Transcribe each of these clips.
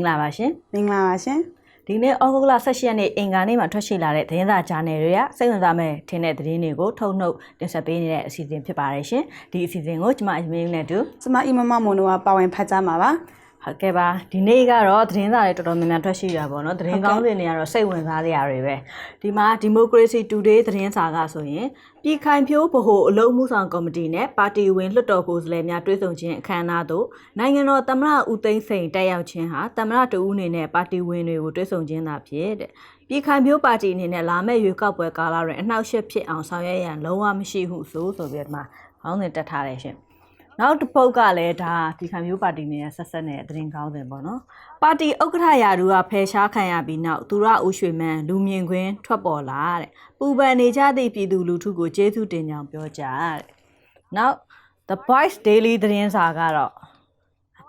မင်္ဂလာပါရှင်မင်္ဂလာပါရှင်ဒီနေ့ဩဂုတ်လ18ရက်နေ့အင်္ဂါနေ့မှာထွက်ရှိလာတဲ့သတင်းစာဂျာနယ်တွေကစိတ်ဝင်စားမဲ့ထင်တဲ့သတင်းတွေကိုထုတ်နှုတ်တင်ဆက်ပေးနေတဲ့အစီအစဉ်ဖြစ်ပါတယ်ရှင်ဒီအစီအစဉ်ကိုကျွန်မအရင်နဲ့တူကျမအီမမမွန်တို့ကပါဝင်ဖတ်ကြားမှာပါ ဟုတ်ကဲ့ပါဒီနေ့ကတော့သတင်းစာတွေတော်တော်များများထွက်ရှိတာပေါ့နော်သတင်းကောင်းတွေနေရာတော့စိတ်ဝင်စားစရာတွေပဲဒီမှာ Democracy Today သတင်းစာကဆိုရင်ပြည်ခိုင်ဖြိုးဗဟိုအလုံးမှုဆောင်ကော်မတီနဲ့ပါတီဝင်လွှတ်တော်ကိုယ်စားလှယ်များတွဲဆုံခြင်းအခမ်းအနားသို့နိုင်ငံတော်သမ္မတဦးသိန်းစိန်တက်ရောက်ခြင်းဟာသမ္မတတဦးအနေနဲ့ပါတီဝင်တွေကိုတွဲဆုံခြင်းသာဖြစ်တဲ့ပြည်ခိုင်ဖြိုးပါတီအနေနဲ့လာမယ့်ရွေးကောက်ပွဲကာလတွင်အနှောက်အယှက်ဖြစ်အောင်ဆောင်ရွက်ရန်လုံးဝမရှိဟုဆိုဆိုပြီးတော့ဒီမှာခေါင်းစဉ်တက်ထားတယ်ရှင် နောက်တစ်ပုတ်ကလည်းဒါဒီခံမျိုးပါတီနဲ့ဆက်ဆက်နေတဲ့သတင်းကောင်းစဉ်ပေါ့နော်ပါတီဥက္ကဋ္ဌရာထူးကဖယ်ရှားခံရပြီးနောက်သူရဦးရွှေမန်းလူမြင်ကွင်းထွက်ပေါ်လာတဲ့ပူပန်နေကြသည့်ပြည်သူလူထုကိုကျေးဇူးတင်ကြောင်းပြောကြားတဲ့နောက် The Voice Daily သတင်းစာကတော့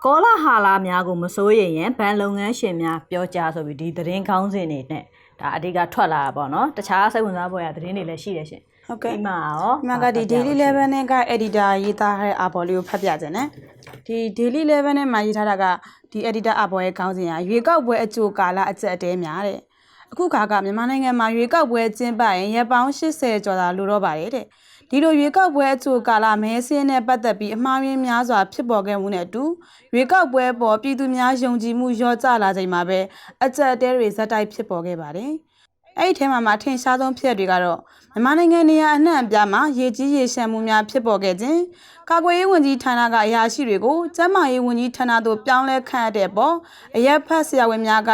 ကောလာဟာလာများကိုမစိုးရိမ်ရင်ဘဏ်လုပ်ငန်းရှင်များပြောကြားဆိုပြီးဒီသတင်းကောင်းစဉ်တွေနဲ့ဒါအဓိကထွက်လာတာပေါ့နော်တခြားစိတ်ဝင်စားဖွယ်ရသတင်းတွေလည်းရှိတယ်ရှင် ဟုတ်ကဲ့ဒီမှာရောဒီမှာကဒီ daily level နဲ့က editor ရေးသားထားတဲ့အပေါ်လေးကိုဖတ်ပြခြင်းနဲ့ဒီ daily level နဲ့မှာရေးထားတာကဒီ editor အပေါ်ရဲ့ခေါင်းစဉ်ကရွေကောက်ပွဲအကြိုကာလအကျက်အတဲများတဲ့အခုခါကမြန်မာနိုင်ငံမှာရွေကောက်ပွဲကျင်းပရင်ရက်ပေါင်း80ကျော်သာလိုတော့ပါတယ်တဲ့ဒီလိုရွေကောက်ပွဲအချိုကာလမဲစင်းနဲ့ပတ်သက်ပြီးအမှားယွင်းများစွာဖြစ်ပေါ်ခဲ့မှုနဲ့အတူရွေကောက်ပွဲပေါ်ပြည်သူများယုံကြည်မှုလျော့ကျလာချိန်မှာပဲအကြက်အတဲတွေဇက်တိုက်ဖြစ်ပေါ်ခဲ့ပါတယ်။ အဲ့ဒီထဲမှာမှထင်ရှားဆုံးဖြစ်ရပ်တွေကတော့မြန်မာနိုင်ငံနေရာအနှံ့အပြားမှာရေကြီးရေရှမ်းမှုများဖြစ်ပေါ်ခဲ့ခြင်း ကာကွယ်ရေးဝန်ကြီးဌာနကအရာရှိတွေကိုကျန်းမာရေးဝန်ကြီးဌာနသို့ပြောင်းလဲခန့်အပ်တဲ့ပေါ်အရက်ဖတ်ဆရာဝန်များက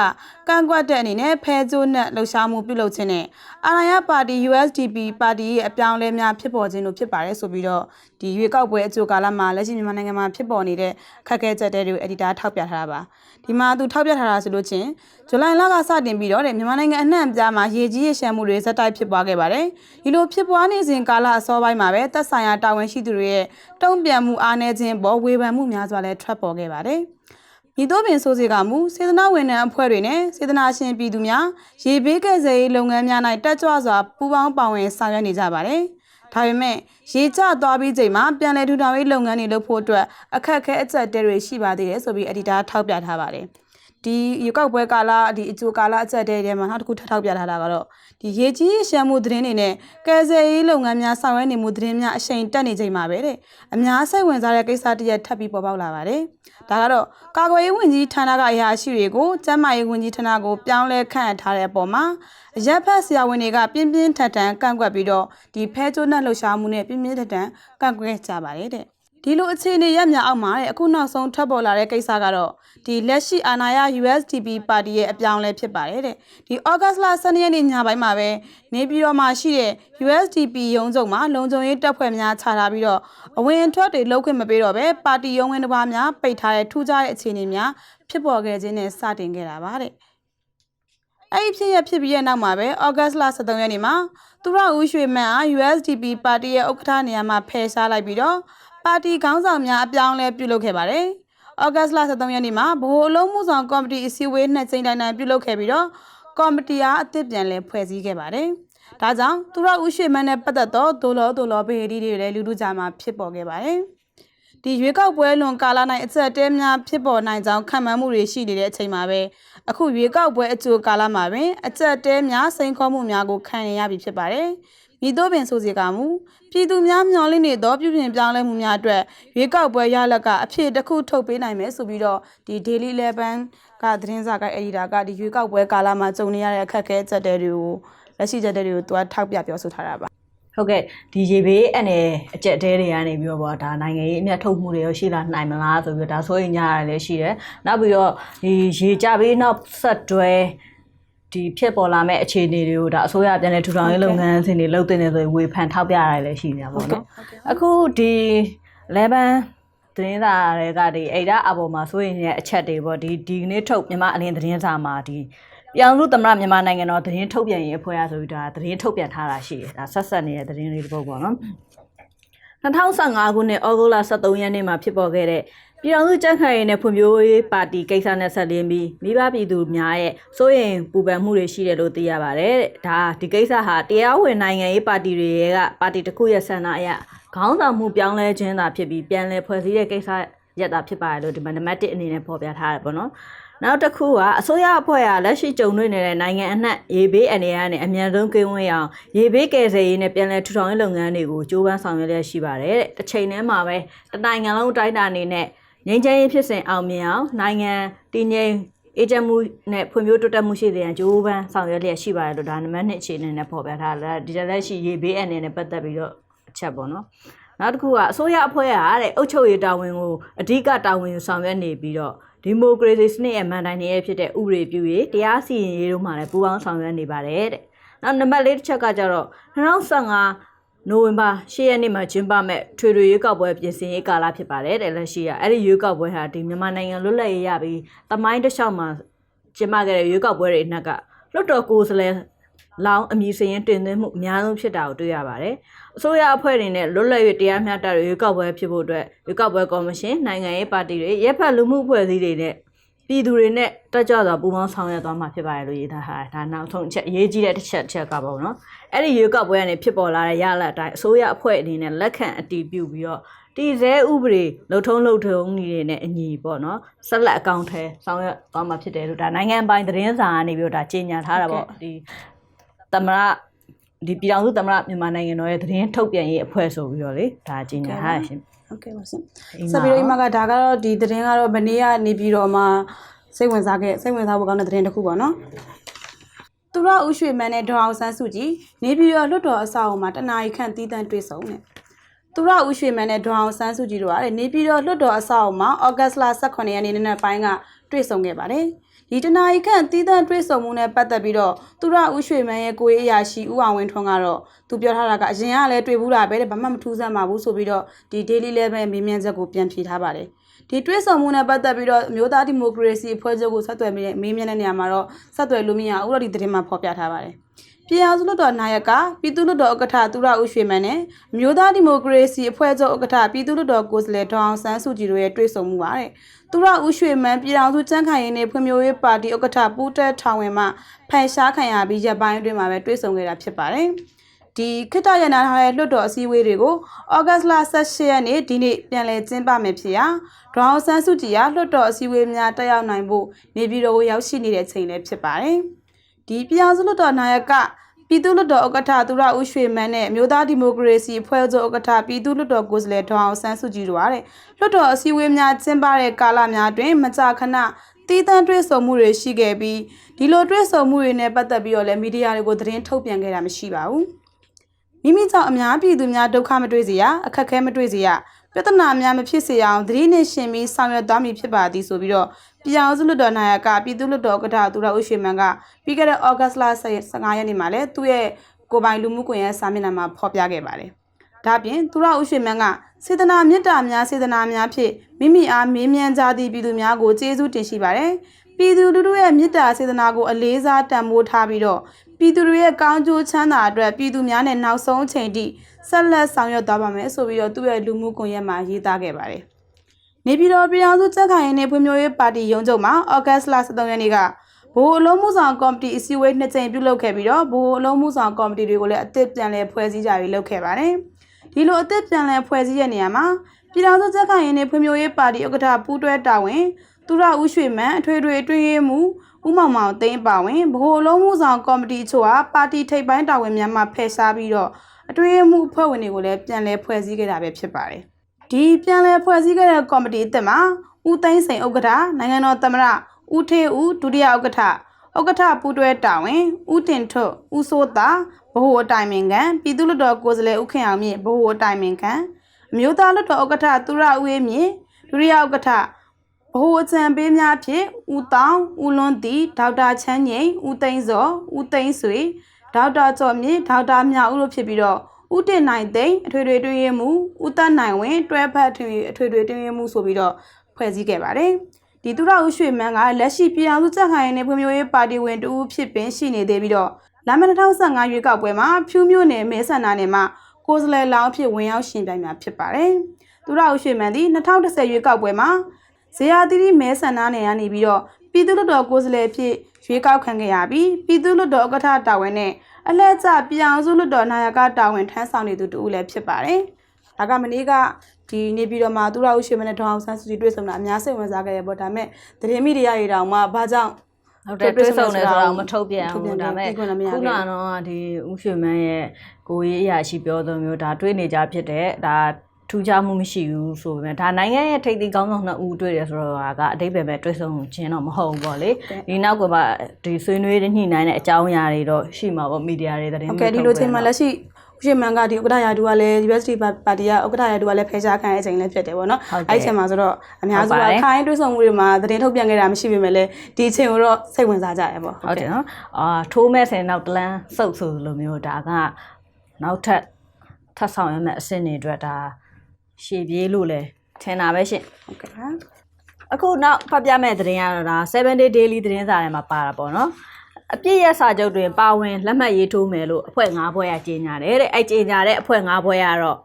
ကန့်ကွက်တဲ့အနေနဲ့ဖဲကျိုးနဲ့လှုပ်ရှားမှုပြုလုပ်ခြင်းနဲ့အာဏာရပါတီ USDP ပါတီရဲ့အပြောင်းအလဲများဖြစ်ပေါ်ခြင်းတို့ဖြစ်ပါတယ်ဆိုပြီးတော့ဒီရွေးကောက်ပွဲအကြိုကာလမှာလက်ရှိမြန်မာနိုင်ငံမှာဖြစ်ပေါ်နေတဲ့ခက်ခဲချက်တွေကိုအက်ဒီတာထောက်ပြထားတာပါဒီမှာသူထောက်ပြထားတာဆိုလို့ချင်းဇူလိုင်လကစတင်ပြီးတော့တဲ့မြန်မာနိုင်ငံအနှံ့အပြားမှာရေကြီးရေရှမ်းမှုတွေဇက်တိုက်ဖြစ်ပွားခဲ့ပါတယ်ဒီလိုဖြစ်ပွားနေစဉ်ကာလအစောပိုင်းမှာပဲသက်ဆိုင်ရာတာဝန်ရှိသူတွေရဲ့တုံ့ပြန်မှုအားနည်းခြင်းပေါ်ဝေဖန်မှုများစွာလည်းထွက်ပေါ်ခဲ့ပါတယ်ဤသို့ပင်ဆိုစီကမူစေတနာဝန်ထမ်းအဖွဲ့တွေနဲ့စေတနာရှင်ပြည်သူများရေဘေးကယ်ဆယ်ရေးလုပ်ငန်းများ၌တက်ကြွစွာပူးပေါင်းပါဝင်ဆောင်ရွက်နေကြပါတယ်။ဒါပေမဲ့ရေကျသွားပြီးချိန်မှာပြန်လည်ထူထောင်ရေးလုပ်ငန်းတွေလုပ်ဖို့အတွက်အခက်အခဲအကျက်တဲတွေရှိပါသေးတယ်ဆိုပြီးအဒီတာထောက်ပြထားပါတယ်။ ဒီရေကောက်ပွဲကာလဒီအကျိုးကာလအကျက်တဲတွေမှာနောက်တစ်ခုထပ်ထောက်ပြထားတာကတော့ဒီရေကြီးရေရှမ်းမှုသတင်းတွေနဲ့ကယ်ဆယ်ရေးလုပ်ငန်းများဆောင်ရွက်နေမှုသတင်းများအရှိန်တက်နေချိန်မှာပဲတဲ့အများစိတ်ဝင်စားတဲ့ကိစ္စတစ်ရပ်ထပ်ပြီးပေါ်ပေါက်လာပါတယ်။ဒါကတော့ကာကွယ်ရေးဝန်ကြီးဌာနကအရာရှိတွေကိုကျန်းမာရေးဝန်ကြီးဌာနကိုပြောင်းလဲခန့်အပ်ထားတဲ့အပေါ်မှာအရက်ဖက်ဆရာဝန်တွေကပြင်းပြင်းထန်ထန်ကန့်ကွက်ပြီးတော့ဒီဖဲကျိုးနဲ့လှုပ်ရှားမှုနဲ့ပြင်းပြင်းထန်ထန်ကန့်ကွက်ကြပါတယ်တဲ့။ ဒီလိုအခြေအနေရမြအောက်မှာတဲ့အခုနောက်ဆုံးထွက်ပေါ်လာတဲ့ကိစ္စကတော့ဒီလက်ရှိအာဏာရ USDP ပါတီရဲ့အပြောင်းအလဲဖြစ်ပါတယ်တဲ့ဒီ August လ12ရက်နေ့ညပိုင်းမှာပဲနေပြည်တော်မှာရှိတဲ့ USDP ရုံးချုပ်မှာလုံခြုံရေးတပ်ဖွဲ့များခြာထားပြီးတော့အဝင်အထွက်တွေလုပ်ခွင့်မပေးတော့ပဲပါတီရုံးဝင်တစ်ပါးများပိတ်ထားတဲ့ထူးခြားတဲ့အခြေအနေများဖြစ်ပေါ်ခဲ့ခြင်းနဲ့စတင်ခဲ့တာပါတဲ့အဲ့ဒီဖြစ်ရဖြစ်ပြီးရဲ့နောက်မှာပဲဩဂတ်စ်လ23ရက်နေ့မှာသူရဦးရွှေမန်းအား USDP ပါတီရဲ့ဥက္ကဋ္ဌနေရာမှာဖယ်ရှားလိုက်ပြီးတော့ ပါတီခေါင်းဆောင်များအပြောင်းအလဲပြုလုပ်ခဲ့ပါတယ်။ဩဂတ်စ်လ23ရက်နေ့မှာဗဟိုအလုံးမှုဆောင်ကော်မတီအစည်းအဝေးနှစ်ကြိမ်တိုင်တိုင်ပြုလုပ်ခဲ့ပြီးတော့ကော်မတီအားအသစ်ပြန်လည်ဖွဲ့စည်းခဲ့ပါတယ်။ဒါကြောင့်သူရဦးရွှေမန်းနဲ့ပတ်သက်သောဒိုလောဒိုလောဘေဒီတွေလည်းလူလူကြားမှာဖြစ်ပေါ်ခဲ့ပါတယ်။ဒီရွေးကောက်ပွဲလွန်ကာလ၌အချက်အတဲများဖြစ်ပေါ်နိုင်ကြောင်းခံမှန်းမှုတွေရှိနေတဲ့အချိန်မှာပဲအခုရွေးကောက်ပွဲအကြိုကာလမှာပင်အချက်အတဲများစိန်ခေါ်မှုများကိုခံရပြီဖြစ်ပါတယ်။ မိတို့ပင်ဆိုစီကမူပြည်သူများမျှော်လင့်နေသောပြုပြင်ပြောင်းလဲမှုများအတွက်ရွေးကောက်ပွဲရလဒ်ကအဖြစ်တစ်ခုထုတ်ပေးနိုင်မယ်ဆိုပြီးတော့ဒီ Daily 11ကသတင်းစာကအက်ဒီတာကဒီရွေးကောက်ပွဲကာလမှာကြုံနေရတဲ့အခက်အခဲချက်တွေကိုလက်ရှိချက်တွေကိုသူကထောက်ပြပြောဆိုထားတာပါဟုတ်ကဲ့ဒီရေဘေးအနေအကျက်တဲတွေကနေပြီးတော့ဗောဒါနိုင်ငံရေးအမျက်ထုတ်မှုတွေရောရှိလာနိုင်မလားဆိုပြီးတော့ဒါဆိုရင်ညာရတယ်လည်းရှိတယ်နောက်ပြီးတော့ဒီရေကြဘေးနောက်ဆက်တွဲ ဒီဖြစ်ပေါ်လာမဲ့အခြေအနေတွေကိုဒါအစိုးရပြန်လည်ထူထောင်ရေးလုပ်ငန်းစဉ်တွေလုပ်တင်နေဆိုရင်ဝေဖန်ထောက်ပြရတယ်လည်းရှိနေတာပေါ့နော်အခုဒီ11သတင်းစာတွေကဒီအိဒါအပေါ်မှာဆိုရင်ရဲ့အချက်တွေပေါ့ဒီဒီနေ့ထုတ်မြန်မာအလင်းသတင်းစာမှာဒီပြောင်စုသမ္မတမြန်မာနိုင်ငံတော်သတင်းထုတ်ပြန်ရေးအဖွဲ့အဆိုပြီးဒါသတင်းထုတ်ပြန်ထားတာရှိတယ်ဒါဆက်ဆက်နေတဲ့သတင်းလေးတစ်ပုဒ်ပေါ့နော်2015ခုနှစ်ဩဂုတ်လ23ရက်နေ့မှာဖြစ်ပေါ်ခဲ့တဲ့ ပြည်တော်စုကြံ့ခိုင်ရေးနဲ့ဖွံ့ဖြိုးရေးပါတီကိစ္စနဲ့ဆက်လင်းပြီးမိဘပြည်သူများရဲ့စိုးရိမ်ပူပန်မှုတွေရှိတယ်လို့သိရပါတယ်တဲ့ဒါဒီကိစ္စဟာတရားဝင်နိုင်ငံရေးပါတီတွေရဲ့ကပါတီတစ်ခုရဲ့ဆန္ဒအရခေါင်းဆောင်မှုပြောင်းလဲခြင်းသာဖြစ်ပြီးပြန်လည်ဖွဲ့စည်းတဲ့ကိစ္စရက်တာဖြစ်ပါတယ်လို့ဒီမှာနံပါတ်1အနေနဲ့ဖော်ပြထားတယ်ပေါ့နော်နောက်တစ်ခုကအစိုးရအဖွဲ့ကလက်ရှိကြုံတွေ့နေတဲ့နိုင်ငံအနှံ့ရေဘေးအနေနဲ့အမြန်ဆုံးကင်းဝေးအောင်ရေဘေးကယ်ဆယ်ရေးနဲ့ပြည်내ထူထောင်ရေးလုပ်ငန်းတွေကိုကြိုးပမ်းဆောင်ရွက်လျက်ရှိပါတယ်တဲ့တစ်ချိန်တည်းမှာပဲတနိုင်ငံလုံးတိုင်းတာအနေနဲ့ ငြိမ်းချမ်းရေးဖြစ်စဉ်အောင်မြင်အောင်နိုင်ငံတည်ငြိမ်အေဂျင့်မှုနဲ့ဖွံ့ဖြိုးတိုးတက်မှုရှိတဲ့ကြိုးပမ်းဆောင်ရွက်လျက်ရှိပါတယ်လို့ဒါနံပါတ်1အခြေအနေနဲ့ဖော်ပြထားတယ်ဒီလက်ရှိရေဘေးအနေနဲ့ပတ်သက်ပြီးတော့အချက်ပေါ့နော်နောက်တစ်ခုကအစိုးရအဖွဲ့ကတဲ့အုပ်ချုပ်ရေးတာဝန်ကိုအဓိကတာဝန်ယူဆောင်ရွက်နေပြီးတော့ဒီမိုကရေစီစနစ်ရဲ့မန်တိုင်နေရဖြစ်တဲ့ဥပဒေပြုရေးတရားစီရင်ရေးတို့မှာလည်းပူးပေါင်းဆောင်ရွက်နေပါတယ်တဲ့။နောက်နံပါတ်၄တစ်ချက်ကကြတော့2015 နိုဝင်ဘာ10ရက်နေ့မှာကျင်းပမဲ့ထွေထွေရွေးကောက်ပွဲပြင်ဆင်ရေးကာလဖြစ်ပါတယ်တဲ့လက်ရှိကအဲ့ဒီရွေးကောက်ပွဲဟာဒီမြန်မာနိုင်ငံလွတ်လပ်ရေးရပြီးတမိုင်းတစ်လျှောက်မှာကျင်းပခဲ့တဲ့ရွေးကောက်ပွဲတွေအနက်ကလွတ်တော်ကိုယ်စားလှယ်လောင်းအမည်စရင်တင်သွင်းမှုအများဆုံးဖြစ်တာကိုတွေ့ရပါတယ်။အစိုးရအဖွဲ့တွေနဲ့လွတ်လပ်ရေးတရားမျှတတဲ့ရွေးကောက်ပွဲဖြစ်ဖို့အတွက်ရွေးကောက်ပွဲကော်မရှင်နိုင်ငံရေးပါတီတွေရပ်ဖက်လူမှုအဖွဲ့အစည်းတွေနဲ့ ပြည်သူတွေနဲ့တက်ကြွစွာပူးပေါင်းဆောင်ရွက်သွားမှာဖြစ်ပါတယ်လို့ရေးထားတာဒါနောက်ဆုံးအချက်အရေးကြီးတဲ့တစ်ချက်တစ်ချက်ကပေါ့နော်အဲ့ဒီရွေးကောက်ပွဲကနေဖြစ်ပေါ်လာတဲ့ရလဒ်အတိုင်းအစိုးရအဖွဲ့အနေနဲ့လက်ခံအတည်ပြုပြီးတော့တည်ဆဲဥပဒေလှုပ်ထုံးလှုပ်ထုံးနေတွေနဲ့အညီပေါ့နော်ဆက်လက်အကောင့်ထဲဆောင်ရွက်သွားမှာဖြစ်တယ်လို့ဒါနိုင်ငံပိုင်သတင်းစာကနေပြီးတော့ဒါကြေညာထားတာပေါ့ဒီသမရဒီပြည်တော်စုသမရမြန်မာနိုင်ငံတော်ရဲ့သတင်းထုတ်ပြန်ရေးအဖွဲ့ဆိုပြီးတော့လေဒါကြေညာထားရရှ င်ဟုတ်ကဲ့ပါရှင်ဆက်ပြီးတော့ဒီမှာကဒါကတော့ဒီသတင်းကတော့ဗနေကနေပြီးတော့မှစိတ်ဝင်စားခဲ့စိတ်ဝင်စားဖို့ကောင်းတဲ့သတင်းတစ်ခုပေါ့နော်သူရဦးရွှေမန်းနဲ့ဒေါအောင်ဆန်းစုကြည်နေပြည်တော်လွတ်တော်အဆောက်အအုံမှာတနာရီခန့်တီးတန့်တွေ့ဆုံတယ်သူရဦးရွှေမန်းနဲ့ဒေါအောင်ဆန်းစုကြည်တို့ကတဲ့နေပြည်တော်လွတ်တော်အဆောက်အအုံမှာဩဂတ်စ်လ18ရက်နေ့နေ့ပိုင်းက တွေ့ဆုံခဲ့ပါတယ်ဒီတနာရီခန့်တီးတန့်တွေ့ဆုံမှုနဲ့ပတ်သက်ပြီးတော့သူရဦးရွှေမန်းရဲ့ကိုယ်ရေးအရာရှိဦးအောင်ဝင်းထွန်းကတော့သူပြောထားတာကအရင်ကလည်းတွေ့ဘူးတာပဲတဲ့ဘာမှမထူးဆန်းပါဘူးဆိုပြီးတော့ဒီ daily level မေးမြန်းချက်ကိုပြန်ဖြေထားပါတယ်ဒီတွဲဆောင်မှုနဲ့ပတ်သက်ပြီးတော့မျိုးသားဒီမိုကရေစီအဖွဲ့ချုပ်ကိုဆက်သွယ်မေးမေးမြန်းတဲ့နေရာမှာတော့ဆက်သွယ်လို့မရဘူးတော့ဒီသတင်းမှာဖော်ပြထားပါတယ်ပြည်အောင်စုလွတ်တော်နာယကပြည်သူ့လွတ်တော်ဥက္ကဋ္ဌသူရဦးရွှေမန်းနဲ့မျိုးသားဒီမိုကရေစီအဖွဲ့ချုပ်ဥက္ကဋ္ဌပြည်သူ့လွတ်တော်ကိုယ်စားလှယ်ဒေါအောင်ဆန်းစုကြည်တို့ရဲ့တွေ့ဆုံမှုပါတဲ့ သူရဦးရွှေမန်းပြည်အောင်စုစံခိုင်ရေးနဲ့ဖွံ့ဖြိုးရေးပါတီဥက္ကဋ္ဌပူးတက်ထောင်ဝင်မှဖန်ရှားခံရပြီးရပ်ပိုင်းအတွင်းမှာပဲတွေ့ဆုံခဲ့တာဖြစ်ပါတယ်ဒီခိတ္တရနာထားတဲ့လွတ်တော်အစည်းအဝေးတွေကိုဩဂတ်လ18ရက်နေ့ဒီနေ့ပြန်လည်ကျင်းပမယ်ဖြစ်ရာဒေါအောင်ဆန်းစုကြည်ကလွတ်တော်အစည်းအဝေးများတက်ရောက်နိုင်ဖို့နေပြည်တော်ကိုရောက်ရှိနေတဲ့ချိန်လည်းဖြစ်ပါတယ်။ဒီပြည်အောင်စုလွတ်တော်နာယက ပြည်သူ့လွတ်တော်ဥက္ကဋ္ဌသူရဦးရွှေမန်းနဲ့မြို့သားဒီမိုကရေစီအဖွဲ့ချုပ်ဥက္ကဋ္ဌပြည်သူ့လွတ်တော်ကိုယ်စားလှယ်ဒေါအောင်ဆန်းစုကြည်တို့ကတဲ့လွတ်တော်အစည်းအဝေးများကျင်းပတဲ့ကာလများတွင်မကြာခဏတည်တံ့တွဲဆုံမှုတွေရှိခဲ့ပြီးဒီလိုတွဲဆုံမှုတွေနဲ့ပတ်သက်ပြီးတော့လည်းမီဒီယာတွေကိုသတင်းထုတ်ပြန်ခဲ့တာမရှိပါဘူး။မိမိကြောင့်အများပြည်သူများဒုက္ခမတွေ့စေရအခက်အခဲမတွေ့စေရ ပြဿနာများမဖြစ်စေအောင်သတိနဲ့ရှင်ပြီးဆောင်ရွက်သွားမည်ဖြစ်ပါသည်ဆိုပြီးတော့ပြည်အောင်စုလွတ်တော်နာယကပြည်သူ့လွတ်တော်ဥက္ကဋ္ဌသူရဦးရွှေမန်းကပြီးခဲ့တဲ့ဩဂတ်စ်လ15ရက်နေ့မှာလည်းသူ့ရဲ့ကိုယ်ပိုင်လူမှုကွန်ရက်စာမျက်နှာမှာဖော်ပြခဲ့ပါတယ်။ဒါ့အပြင်သူရဦးရွှေမန်းကစေတနာမေတ္တာများစေတနာများဖြင့်မိမိအားမေးမြန်းကြသည့်ပြည်သူများကိုကျေးဇူးတင်ရှိပါတယ်။ပြည်သူလူထုရဲ့မေတ္တာစေတနာကိုအလေးစားတန်ဖိုးထားပြီးတော့ ပြည်သူတွေရဲ့ကောင်းကျိုးချမ်းသာအတွက်ပြည်သူများနဲ့နောက်ဆုံးအချိန်ထိဆက်လက်ဆောင်ရွက်သွားပါမယ်ဆိုပြီးတော့သူ့ရဲ့လူမှုကွန်ရက်မှာရေးသားခဲ့ပါတယ်။နေပြည်တော်ပြည်အောင်စုစက်ခိုင်ရေးနဲ့ဖွံ့ဖြိုးရေးပါတီရုံးချုပ်မှာဩဂတ်စ်လ23ရက်နေ့ကဘိုးအလုံးမှုဆောင်ကော်မတီအစည်းအဝေးနှစ်ကြိမ်ပြုလုပ်ခဲ့ပြီးတော့ဘိုးအလုံးမှုဆောင်ကော်မတီတွေကိုလည်းအသစ်ပြန်လည်ဖွဲ့စည်းကြပြီးလုပ်ခဲ့ပါတယ်။ဒီလိုအသစ်ပြန်လည်ဖွဲ့စည်းတဲ့နေရာမှာပြည်တော်စုစက်ခိုင်ရေးနဲ့ဖွံ့ဖြိုးရေးပါတီဥက္ကဋ္ဌပူးတွဲတာဝန်သူရဦးရွှေမန်းအထွေထွေအတွင်းရေးမှု ဦးမောင်မောင်သိန်းပါဝင်ဗဟိုအလုံးမှုဆောင်ကော်မတီချို့ဟာပါတီထိပ်ပိုင်းတာဝန်များမှဖယ်ရှားပြီးတော့အတွင်းရေးမှုအဖွဲ့ဝင်တွေကိုလည်းပြန်လည်ဖွဲ့စည်းခဲ့တာပဲဖြစ်ပါတယ်။ဒီပြန်လည်ဖွဲ့စည်းခဲ့တဲ့ကော်မတီအသစ်မှာဦးသိန်းစိန်ဥက္ကဋ္ဌနိုင်ငံတော်သမ္မတဦးထေဦးဒုတိယဥက္ကဋ္ဌဥက္ကဋ္ဌပူးတွဲတာဝန်ဦးတင်ထွတ်ဦးစိုးတာဗဟိုအတိုင်ပင်ခံပြည်သူ့လွှတ်တော်ကိုယ်စားလှယ်ဦးခင်အောင်မြင့်ဗဟိုအတိုင်ပင်ခံအမျိုးသားလွှတ်တော်ဥက္ကဋ္ဌသူရဦးအေးမြင့်ဒုတိယဥက္ကဋ္ဌဗ ဟိုအကြံပေးများဖြင့်ဦးတောင်ဦးလွန်းတီဒေါက်တာချမ်းငိန်ဦးသိန်းစောဦးသိန်းဆွေဒေါက်တာကျော်မြင့်ဒေါက်တာမြဦးတို့ဖြစ်ပြီးတော့ဦးတင်နိုင်သိန်းအထွေထွေတွင်ရမှုဦးသက်နိုင်ဝင်းတွဲဖက်ထွေအထွေထွေတွင်ရမှုဆိုပြီးတော့ဖွဲ့စည်းခဲ့ပါတယ်ဒီသူရဦးရွှေမန်းကလက်ရှိပြည်အောင်စုကြက်ခိုင်နေဖွံ့ဖြိုးရေးပါတီဝင်တူဖြစ်ပင်ရှိနေသေးပြီးတော့လာမယ့်2015ရွေးကောက်ပွဲမှာဖြူးမြို့နယ်မဲဆန္ဒနယ်မှာကိုယ်စားလှယ်လောင်းအဖြစ်ဝင်ရောက်ရှင်ပြိုင်မှာဖြစ်ပါတယ်သူရဦးရွှေမန်းသည်2010ရွေးကောက်ပွဲမှာ ဇေယျသီရိမဲဆန္ဒနယ်ကနေပြီးတော့ပြည်သူ့လွှတ်တော်ကိုယ်စားလှယ်ဖြစ်ရွေးကောက်ခံခဲ့ရပြီးပြည်သူ့လွှတ်တော်ဥက္ကဋ္ဌတာဝန်နဲ့အလှည့်ကျပြည်အောင်စုလွှတ်တော်နာယကတာဝန်ထမ်းဆောင်နေသူတူလည်းဖြစ်ပါတယ်ဒါကမနေ့ကဒီနေပြည်တော်မှာသူရဦးရွှေမနဲ့ဒေါအောင်ဆန်းစုကြည်တွေ့ဆုံတာအများစိတ်ဝင်စားခဲ့ရပေါ့ဒါပေမဲ့သတင်းမီဒီယာတွေတောင်မှဘာကြောင့်ဟုတ်တယ်တွေ့ဆုံနေဆိုတော့မထုတ်ပြန်ထုတ်ပြန်ဘူးဒါပေမဲ့ပြီးခွင့်လည်းမရခုခဲ့နဘူးကတော့ဒီဦးရွှေမန်းရဲ့ကိုကြီးအရာရှိပြောသလိုမျိုးဒါတွေ့နေကြဖြစ်တဲ့ဒါ ထူးခြားမှုမရှိဘူးဆိုပေမဲ့ဒါနိုင်ငံရဲ့ထိပ်သီးကောင်းဆောင်နှစ်ဦးတွေ့တယ်ဆိုတော့ကအတိတ်ပဲပဲတွေ့ဆုံခြင်းတော့မဟုတ်ဘူးပေါ့လေဒီနောက်ကမှဒီဆွေးနွေးညှိနှိုင်းတဲ့အကြောင်းအရာတွေတော့ရှိမှာပေါ့မီဒီယာတွေသတင်းဟုတ်ကဲ့ဒီလိုချိန်မှာလက်ရှိဦးရှင်မန်ကဒီဥက္ကဋ္ဌရာထူးကလည်း USD ပါတီကဥက္ကဋ္ဌရာထူးကလည်းဖယ်ရှားခံရတဲ့အချိန်လည်းဖြစ်တယ်ပေါ့နော်အဲ့ဒီအချိန်မှာဆိုတော့အများစုကခိုင်းတွေးဆောင်မှုတွေမှာသတင်းထုတ်ပြန်ခဲ့တာမရှိပေမဲ့လည်းဒီအချိန်ကိုတော့စိတ်ဝင်စားကြရပေါ့ဟုတ်တယ်နော်အာထိုးမဲ့ဆင်နောက်တလန်းစုပ်ဆိုလိုမျိုးဒါကနောက်ထပ်ထပ်ဆောင်ရမယ့်အဆင့်တွေအတွက်ဒါ ရှေ့ပြေးလို့လဲထင်တာပဲရှင်ဟုတ်ကဲ့ပါအခုနောက်ဖတ်ပြမဲ့သတင်းကတော့ဒါ7 day daily သတင်းစာထဲမှာပါတာပေါ့နော်အပြည့်ရစာချုပ်တွင်ပါဝင်လက်မှတ်ရေးထိုးမယ်လို့အဖွဲ့၅ဘွဲကကြေညာတယ်တဲ့အဲ့ကြေညာတဲ့အဖွဲ့၅ဘွဲကတော့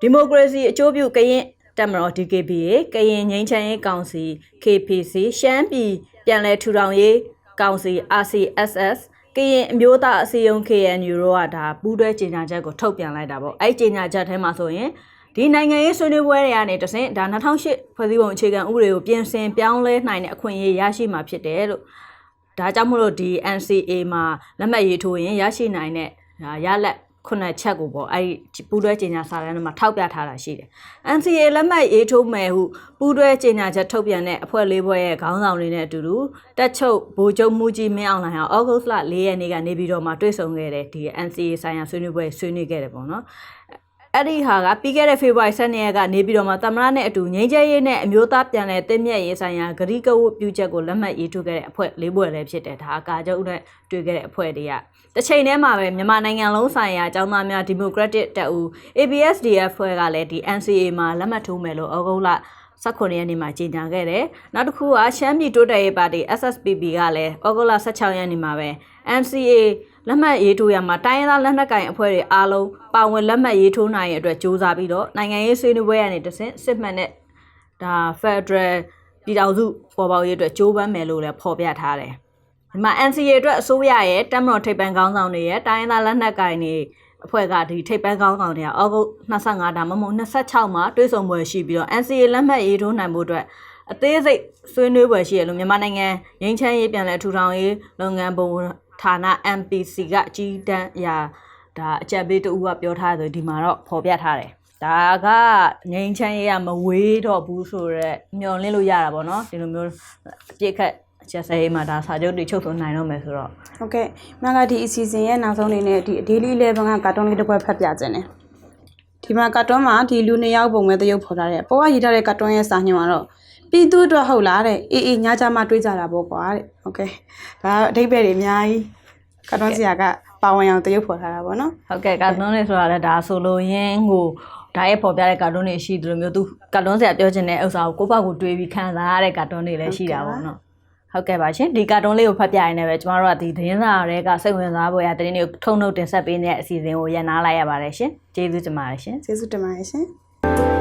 ဒီမိုကရေစီအကျိုးပြုကရင်တက်မတော် DKBA ကရင်ငိမ်းချမ်းရေးကောင်စီ KPC ရှမ်းပြည်ပြည်လဲထူထောင်ရေးကောင်စီ RCSS ကရင်အမျိုးသားအစည်းအရုံး KNU တို့ကဒါပူးတွဲကြေညာချက်ကိုထုတ်ပြန်လိုက်တာပေါ့အဲ့ကြေညာချက်ထဲမှာဆိုရင် ဒီနိုင်ငံရေးဆွေးနွေးပွဲတွေကနေတဆင့်ဒါ2008ဖွဲ့စည်းပုံအခြေခံဥပဒေကိုပြင်ဆင်ပြောင်းလဲနိုင်တဲ့အခွင့်အရေးရရှိမှာဖြစ်တယ်လို့ဒါကြောင့်မို့လို့ဒီ NCA မှာလက်မှတ်ရေးထိုးရင်ရရှိနိုင်တဲ့ဒါရလက်ခုနှစ်ချက်ကိုပေါ့အဲ့ဒီပူးတွဲကြေညာစာတမ်းထဲမှာထောက်ပြထားတာရှိတယ်။ NCA လက်မှတ်ရေးထိုးမယ်ဟုပူးတွဲကြေညာချက်ထုတ်ပြန်တဲ့အဖွဲ့လေးဖွဲ့ရဲ့ခေါင်းဆောင်တွေနဲ့အတူတူတက်ချုပ်ဗိုလ်ချုပ်မှုကြီးမင်းအောင်လှိုင်ဟာဩဂုတ်လ၄ရက်နေ့ကနေပြည်တော်မှာတွေ့ဆုံခဲ့တဲ့ဒီ NCA ဆိုင်ရာဆွေးနွေးပွဲဆွေးနွေးခဲ့တယ်ပေါ့နော်။ အဲ့ဒီဟာကပြီးခဲ့တဲ့ဖေဖော်ဝါရီ12ရက်ကနေပြီးတော့မှသမ္မတနဲ့အတူငိမ့်ကျဲရေးနဲ့အမျိုးသားပြန်လည်တင်မြတ်ရေးဆိုင်ရာဂရီကဝတ်ပြုချက်ကိုလက်မှတ်ရေးထိုးခဲ့တဲ့အဖွဲ့လေးဖွဲ့လည်းဖြစ်တယ်ဒါအကာကျုပ်နဲ့တွေ့ခဲ့တဲ့အဖွဲ့တွေကတစ်ချိန်တည်းမှာပဲမြန်မာနိုင်ငံလုံးဆိုင်ရာအကြောင်းသားများဒီမိုကရက်တစ်တပ်ဦး ABSDF ဖွဲ့ကလည်းဒီ NCA မှာလက်မှတ်ထိုးမယ်လို့ဩဂုတ်လ18ရက်နေ့မှာကြေညာခဲ့တယ်။နောက်တစ်ခုကရှမ်းပြည်တိုးတက်ရေးပါတီ SSPP ကလည်းဩဂုတ်လ16ရက်နေ့မှာပဲ NCA လက်မှတ်ရေးထိုးရမှာတိုင်းရင်းသားလက်နက်ကိုင်အဖွဲ့တွေအားလုံးပါဝင်လက်မှတ်ရေးထိုးနိုင်ရတဲ့အတွက်ကြိုးစားပြီးတော့နိုင်ငံရေးဆွေးနွေးပွဲကနေတဆင့်စစ်မှန်တဲ့ဒါ Federal ပြည်ထောင်စုပေါ်ပေါက်ရေးအတွက်ကြိုးပမ်းမယ်လို့လည်းဖော်ပြထားတယ်။ဒီမှာ NCA အတွက်အစိုးရရဲ့တက်မတော်ထိပ်ပန်းခေါင်းဆောင်တွေရဲ့တိုင်းရင်းသားလက်နက်ကိုင်တွေအဖွဲ့ကဒီထိပ်ပန်းခေါင်းဆောင်တွေကဩဂုတ်25ဒါမှမဟုတ်26မှာတွဲဆုံပွဲရှိပြီးတော့ NCA လက်မှတ်ရေးထိုးနိုင်မှုအတွက်အသေးစိတ်ဆွေးနွေးပွဲရှိရလို့မြန်မာနိုင်ငံငင်းချမ်းရေးပြန်လည်ထူထောင်ရေးလုပ်ငန်းဘုံ ဌာန MPC ကအကြီးတန်းအရာဒါအကြက်ပေးတူကပြောထားတယ်ဒီမှာတော့ဖော်ပြထားတယ်ဒါကငင်းချမ်းရေးကမဝေးတော့ဘူးဆိုတော့မျောလင်းလို့ရတာပေါ့နော်ဒီလိုမျိုးအပြစ်ခတ်ချက်စဲမှာဒါစာချုပ်တွေချုပ်ဆိုနိုင်တော့မယ်ဆိုတော့ဟုတ်ကဲ့မင်္ဂဒီအစီအစဉ်ရဲ့နောက်ဆုံးအနေနဲ့ဒီ daily 11ကကာတွန်းလေးတစ်ခွက်ဖတ်ပြခြင်းတယ်ဒီမှာကာတွန်းမှာဒီလူနှစ်ယောက်ပုံမဲ့တရုပ်ဖော်ထားတယ်ပေါ်ကရေးထားတဲ့ကာတွန်းရဲ့စာညွှန်ကတော့ ပြည်သူအတွက်ဟုတ်လားတဲ့အေးအေးညကြမှာတွေးကြတာပေါ့ကွာတဲ့ဟုတ်ကဲ့ဒါအဓိပ္ပာယ်တွေအများကြီးကာတွန်းဆရာကပါဝင်အောင်တရုပ်ဖော်ထားတာပေါ့နော်ဟုတ်ကဲ့ကာတွန်းတွေဆိုတာလည်းဒါဆိုလိုရင်းဟိုဒါရဲ့ပေါ်ပြတဲ့ကာတွန်းတွေရှိတယ်လို့မျိုးသူကာတွန်းဆရာပြောချင်တဲ့ဥစ္စာကိုကိုယ့်ဘက်ကိုတွေးပြီးခံစားရတဲ့ကာတွန်းတွေလည်းရှိတာပေါ့နော်ဟုတ်ကဲ့ပါရှင်ဒီကာတွန်းလေးကိုဖတ်ပြရင်းနဲ့ပဲကျမတို့ကဒီသတင်းစာတွေကစိတ်ဝင်စားဖို့ရတဲ့သတင်းတွေကိုထုံထုတ်တင်ဆက်ပေးနေတဲ့အစီအစဉ်ကိုရန်နာလိုက်ရပါတယ်ရှင်ကျေးဇူးတင်ပါတယ်ရှင်ကျေးဇူးတင်ပါတယ်ရှင်